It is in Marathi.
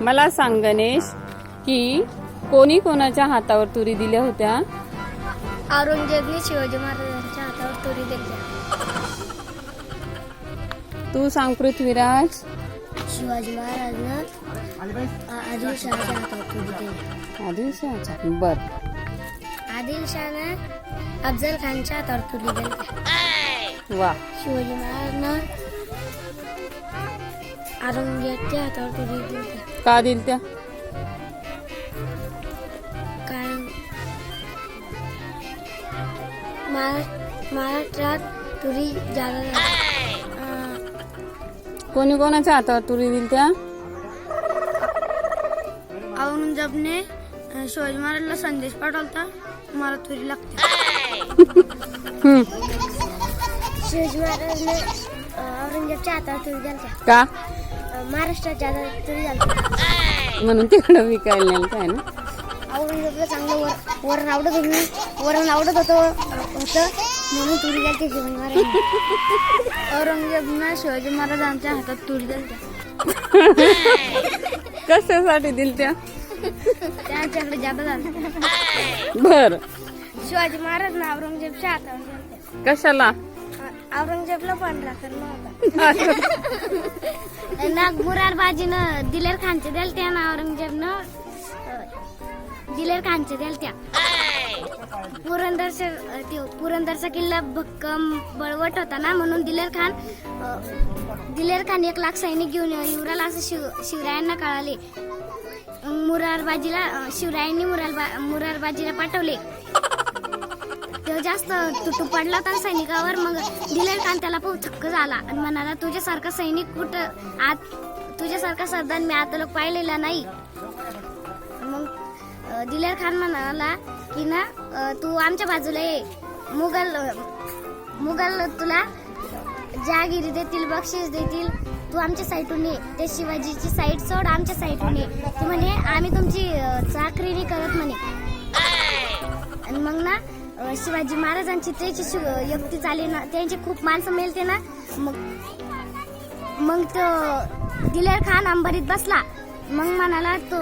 मला सांग गणेश की कोणी कोणाच्या हातावर तुरी दिल्या होत्या? औरंगजेबने शिवाजी महाराजांच्या हातावर तुरी दिली तू सांग पृथ्वीराज. शिवाजी महाराजनं आदिलशहाच्या हातावर तुरी दिली. आदिलशहाच्या? बर. आदिलशहानं अफजल खानच्या हातावर तुरी दिली. वा. शिवाजी महाराजनं औरंगजेबच्या हातावर तुरी दिली. का दिल त्या? कारण महारा- महाराष्ट्रात तुरी. अं, कोणी कोणाच्या हातावर तुरी दिल त्या? औरंगजेबने अं, शिवाजी महाराजला संदेश पाठवला मला तुरी लागते. हम्म. शिवाजी महाराजने अं, औरंगजेबच्या हातावर तुरी दिल्या का? महाराष्ट्राच्या हातावर तुरी झाली म्हणून तिकडं विकायला नेलं काय ना? औरंगजेबला चांगलं वर वरण आवडत होतं वरण आवडत होतं होतं. म्हणून तुरी गेलते शिवाजी महाराज औरंगजेबनं शिवाजी महाराजांच्या हातात तुरी गेलते कशासाठी दिल त्या त्यांच्याकडे जादा झालं बर. शिवाजी महाराज ना औरंगजेबच्या हातावर गेलते कशाला? औरंगजेबला पांढरा होता मुरारबाजीनं दिलेर खानचे दिलत्या ना औरंगजेबनं? दिलेर खानचे दिलत्या. त्या अं, पुरंदरचा किल्ला भक्कम बळवट होता ना म्हणून दिलेर खान दिलेर खान एक लाख सैनिक घेऊन युवराला असं शिव शिवरायांना कळाले. मुरारबाजीला शिवरायांनी मुरारबा मुरारबाजीला पाठवले. म्हणजे जास्त तुटू पडला होता सैनिकावर मग दिलेर खान त्याला पाहून थक्क झाला. आणि म्हणाला तुझ्यासारखा सैनिक कुठं आत तुझ्यासारखा सरदार मी आता लोक पाहिलेला नाही. मग दिलेर खान म्हणाला की ना तू आमच्या बाजूला ये. मुघल मुघल तुला जहागिरी देतील बक्षीस देतील. तू आमच्या साईटून ये. ते शिवाजीची साईट सोड आमच्या साईटून ये. ती म्हणे आम्ही तुमची चाकरी नाही करत म्हणे. आणि मग ना शिवाजी महाराजांची त्याची युक्ती चाली ना त्यांची खूप माणसं मिळते ना. मग मग तो दिलेर खान अंबरीत बसला. मग म्हणाला तो